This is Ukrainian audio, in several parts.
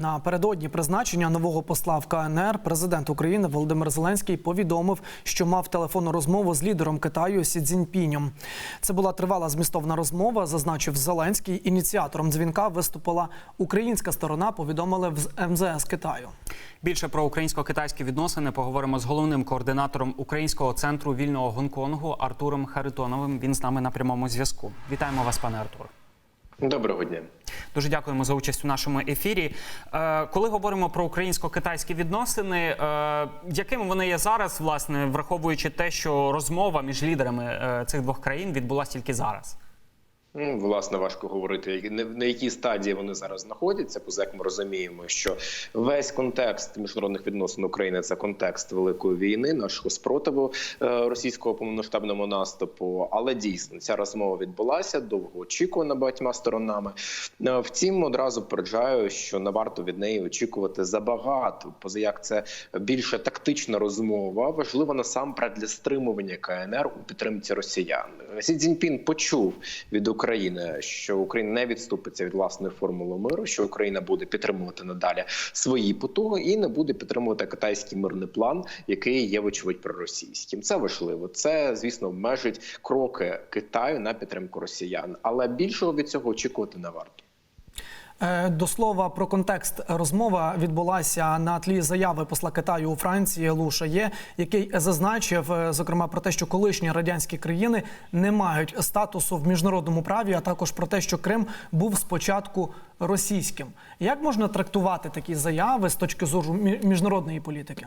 Напередодні призначення нового посла в КНР президент України Володимир Зеленський повідомив, що мав телефонну розмову з лідером Китаю Сі Цзіньпінем. Це була тривала змістовна розмова, зазначив Зеленський. Ініціатором дзвінка виступила українська сторона. Повідомили в МЗС Китаю. Більше про українсько-китайські відносини поговоримо з головним координатором Українського центру вільного Гонконгу Артуром Харитоновим. Він з нами на прямому зв'язку. Вітаємо вас, пане Артур. Доброго дня. Дуже дякуємо за участь у нашому ефірі. Е, коли говоримо про українсько-китайські відносини, е, якими вони є зараз, власне, враховуючи те, що розмова між лідерами е, цих двох країн відбулася тільки зараз? Ну, власне, важко говорити, на якій стадії вони зараз знаходяться, поза як ми розуміємо, що весь контекст міжнародних відносин України це контекст великої війни, нашого спротиву російського повномасштабному наступу. Але дійсно ця розмова відбулася довго очікувана багатьма сторонами. Втім, одразу попереджаю, що не варто від неї очікувати забагато. Поза як це більше тактична розмова, важлива насамперед для стримування КНР у підтримці росіян. Сі Цзіньпін почув від України, що Україна не відступиться від власної формули миру, що Україна буде підтримувати надалі свої потуги і не буде підтримувати китайський мирний план, який є вочевидь проросійським. Це важливо. Це звісно обмежить кроки Китаю на підтримку росіян, але більшого від цього очікувати не варто. До слова про контекст розмова відбулася на тлі заяви посла Китаю у Франції Луша Є, який зазначив зокрема про те, що колишні радянські країни не мають статусу в міжнародному праві, а також про те, що Крим був спочатку російським. Як можна трактувати такі заяви з точки зору міжнародної політики?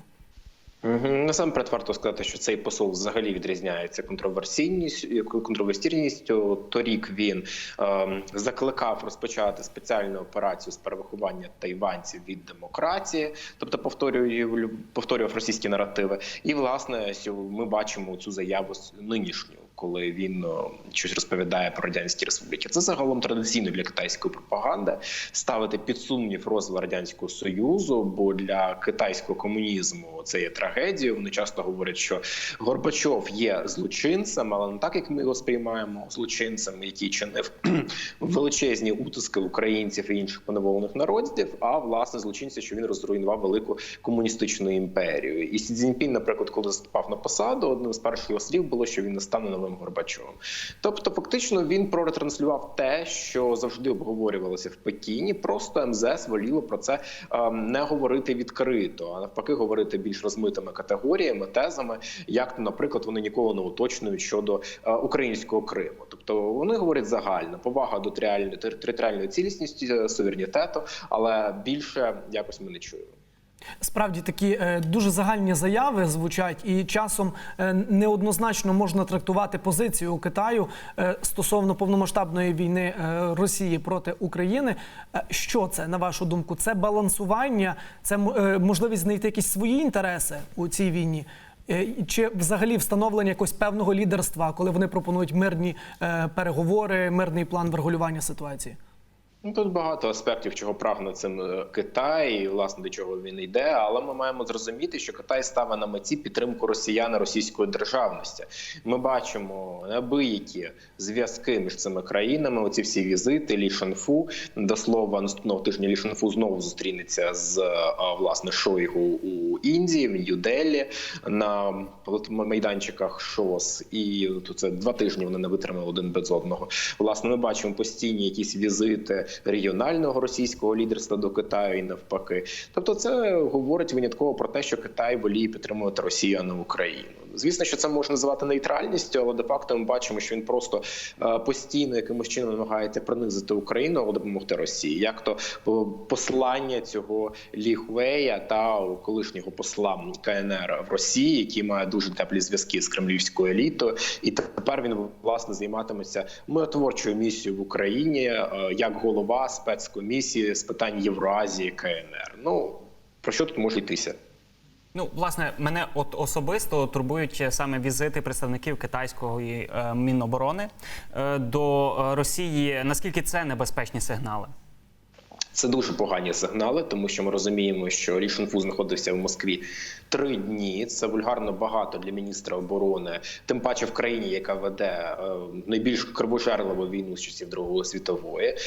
Насамперед варто сказати, що цей посол взагалі відрізняється контроверсійністю контроверсійністю. Торік він е, закликав розпочати спеціальну операцію з перевиховання тайванців від демократії, тобто повторює повторював російські наративи. І власне ми бачимо цю заяву нинішню. Коли він щось розповідає про радянські республіки, це загалом традиційно для китайської пропаганди ставити під сумнів розвал радянського союзу, бо для китайського комунізму це є трагедією. Вони часто говорять, що Горбачов є злочинцем, але не так як ми його сприймаємо злочинцем, який чинив величезні утиски українців і інших поневолених народів. А власне злочинця, що він розруйнував велику комуністичну імперію. І Сі Цзіньпін, наприклад, коли заступав на посаду, одним з перших його слів було, що він не стане новим Горбачовим. Тобто, фактично, він проретранслював те, що завжди обговорювалося в Пекіні. Просто МЗС воліло про це ем, не говорити відкрито, а навпаки, говорити більш розмитими категоріями, тезами, як наприклад, вони ніколи не уточнюють щодо е, українського Криму. Тобто вони говорять загально повага до територіальної цілісності суверенітету, але більше якось ми не чуємо. Справді такі е, дуже загальні заяви звучать, і часом е, неоднозначно можна трактувати позицію Китаю е, стосовно повномасштабної війни Росії проти України. Що це на вашу думку? Це балансування, це можливість знайти якісь свої інтереси у цій війні. Чи взагалі встановлення якогось певного лідерства, коли вони пропонують мирні переговори, мирний план врегулювання ситуації? Ну, тут багато аспектів, чого прагне цим Китай, і власне до чого він йде. Але ми маємо зрозуміти, що Китай ставить на меті підтримку росіян російської державності. Ми бачимо неабиякі зв'язки між цими країнами. Оці всі візити Лі Шанфу. До слова, наступного тижня Лі Шанфу знову зустрінеться з власне Шойгу у Індії, в Нью-Делі на майданчиках ШОС. І тут це два тижні вони не витримали один без одного. Власне, ми бачимо постійні якісь візити регіонального російського лідерства до Китаю і навпаки. Тобто, це говорить винятково про те, що Китай воліє підтримувати Росію а не Україну. Звісно, що це можна називати нейтральністю, але де факто ми бачимо, що він просто постійно якимось чином намагається принизити Україну або допомогти Росії. Як то послання цього Лі Хуея та колишнього посла КНР в Росії, який має дуже теплі зв'язки з кремлівською елітою, і тепер він власне займатиметься миротворчою місією в Україні як голова спецкомісії з питань Євразії КНР. Ну про що тут може йтися? Ну, власне, мене от особисто турбують саме візити представників китайської е, міноборони е, до Росії. Наскільки це небезпечні сигнали? Це дуже погані сигнали, тому що ми розуміємо, що Лі Шунфу знаходився в Москві три дні. Це вульгарно багато для міністра оборони, тим паче в країні, яка веде е, найбільш кровожерливу війну з часів Другої світової. Е,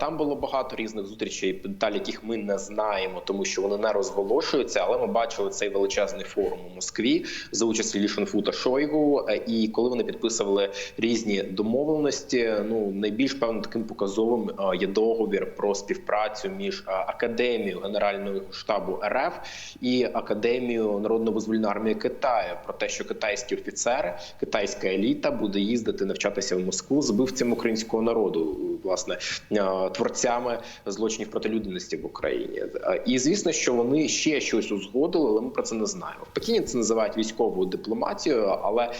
Там було багато різних зустрічей, деталі яких ми не знаємо, тому що вони не розголошуються. Але ми бачили цей величезний форум у Москві за участі Лі та Шойгу. Е, І коли вони підписували різні домовленості, ну найбільш певно таким показовим є договір про співпрацю між е, академією Генерального штабу РФ і академією Народно-визвольної армії Китаю про те, що китайські офіцери, китайська еліта буде їздити навчатися в Москву з вбивцям українського народу, власне е, творцями злочинів проти людяності в Україні. Е, І звісно, що вони ще щось узгодили, але ми про це не знаємо. В Пекіні це називають військовою дипломатією. Але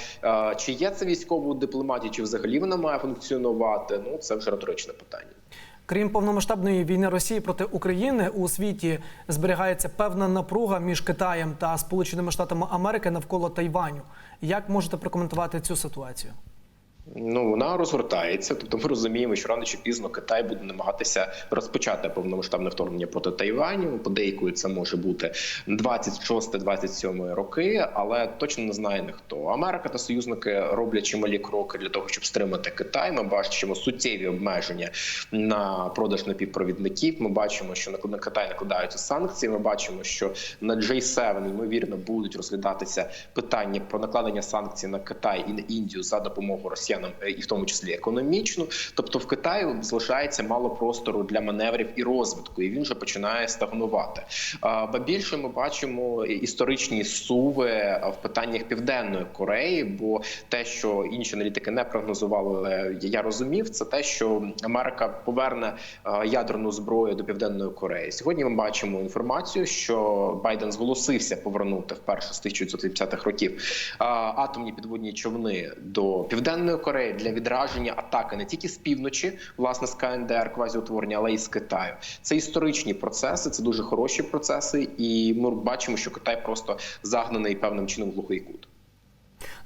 чи є це військовою дипломатією, чи взагалі вона має функціонувати? Ну це вже риторичне питання. Крім повномасштабної війни Росії проти України у світі зберігається певна напруга між Китаєм та Сполученими Штатами Америки навколо Тайваню. Як можете прокоментувати цю ситуацію? Ну вона розгортається. Тобто, ми розуміємо, що рано чи пізно Китай буде намагатися розпочати повномасштабне вторгнення проти Тайваню. Подейкою це може бути 26-27 роки, але точно не знає ніхто. Америка та союзники роблять чималі кроки для того, щоб стримати Китай. Ми бачимо суттєві обмеження на продаж напівпровідників. Ми бачимо, що на Китай накладаються санкції. Ми бачимо, що на J7, ймовірно будуть розглядатися питання про накладення санкцій на Китай і на Індію за допомогою росіянам, е, і в тому числі економічну. Тобто в Китаї залишається мало простору для маневрів і розвитку, і він вже починає стагнувати. Ба більше ми бачимо історичні суви в питаннях південної Кореї, бо те, що інші аналітики не прогнозували, я розумів, це те, що Америка поверне ядерну зброю до південної Кореї. Сьогодні ми бачимо інформацію, що Байден зголосився повернути вперше з 1950-х років атомні підводні човни до південної Кореї для відраження атаки не тільки з півночі, власне з КНДР квазіутворення, але й з Китаю. Це історичні процеси, це дуже хороші процеси, і ми бачимо, що Китай просто загнаний певним чином в глухий кут.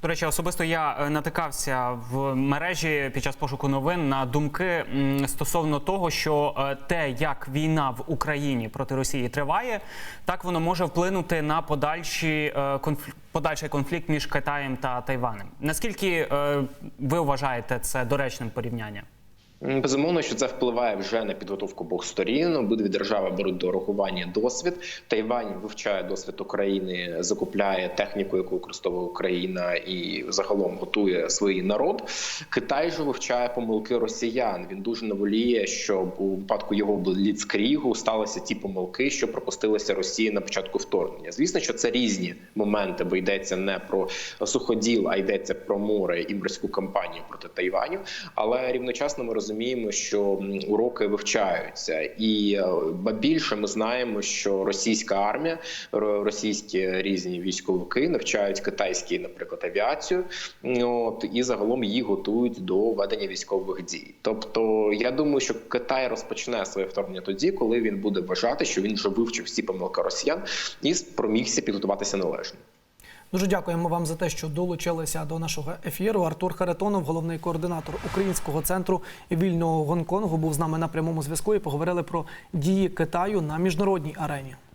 До речі, особисто я е, натикався в мережі під час пошуку новин на думки стосовно того, що е, те, як війна в Україні проти Росії триває, так воно може вплинути на подальші е, конфлікт. Подальший конфлікт між Китаєм та Тайванем. Наскільки ви вважаєте це доречним порівнянням? Безумовно, що це впливає вже на підготовку обох сторін. Обидві держави беруть до рахування досвід. Тайвань вивчає досвід України, закупляє техніку, яку використовує Україна, і загалом готує свій народ. Китай же вивчає помилки росіян. Він дуже наволіє, щоб у випадку його бліцкрігу сталися ті помилки, що пропустилися Росії на початку вторгнення. Звісно, що це різні моменти, бо йдеться не про суходіл, а йдеться про море і морську кампанію проти Тайваню. Але рівночасно ми розуміємо, що уроки вивчаються, і е, ба більше ми знаємо, що російська армія, ро- російські різні військовики навчають китайські, наприклад, авіацію. От і загалом їх готують до ведення військових дій. Тобто, я думаю, що Китай розпочне своє вторгнення тоді, коли він буде вважати, що він вже вивчив всі помилки росіян і спромігся підготуватися належно. Дуже дякуємо вам за те, що долучилися до нашого ефіру. Артур Харитонов, головний координатор Українського центру вільного Гонконгу, був з нами на прямому зв'язку і поговорили про дії Китаю на міжнародній арені.